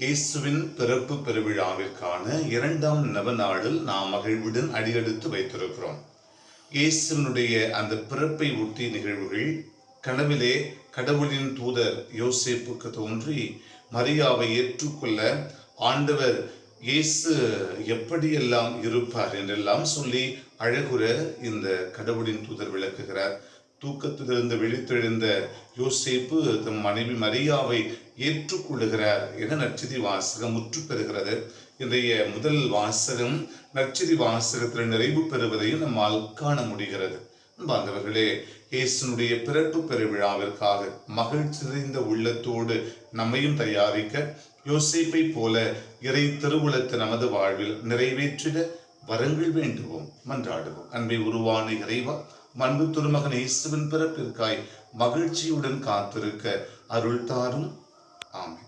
இயேசுவின் பிறப்பு பெருவிழாவிற்கான இரண்டாம் நவநாளில் நாம் மகிழ்வுடன் அடியெடுத்து வைத்திருக்கிறோம். இயேசுவினுடைய அந்த பிறப்பை ஒட்டி நிகழ்வுகள் கனவிலே கடவுளின் தூதர் யோசேப்புக்கு தோன்றி மரியாவை ஏற்றுக்கொள்ள ஆண்டவர் இயேசு எப்படியெல்லாம் இருப்பார் என்றெல்லாம் சொல்லி அழகுற இந்த கடவுளின் தூதர் விளக்குகிறார். தூக்கத்திலிருந்து விழித்தெழுந்த யோசேப்பு தம் மனைவி மரியாவை ஏற்றுக்கொள்ளுகிறார் என நற்செய்தி வாசகம் முற்று பெறுகிறது இன்றைய முதல் வாசகம் நற்செய்தி வாசகத்தில் நிறைவு பெறுவதையும் நம்மால் காண முடிகிறது. அன்பார்ந்தவர்களே இயேசுனுடைய பிறப்பு பெருவிழாவிற்காக மகிழ்ச்சி நிறைந்த உள்ளத்தோடு நம்மையும் தயாரிக்க யோசிப்பை போல இறை திருவுளத்தை நமது வாழ்வில் நிறைவேற்றிட வரங்கள் வேண்டுவோம். மன்றாடுவோம். அன்பை உருவான இறைவா மண்பு துருமகன் இயேசுவின் பிறப்பிற்காய் மகிழ்ச்சியுடன் காத்திருக்க அருள் தாரும் ஆமை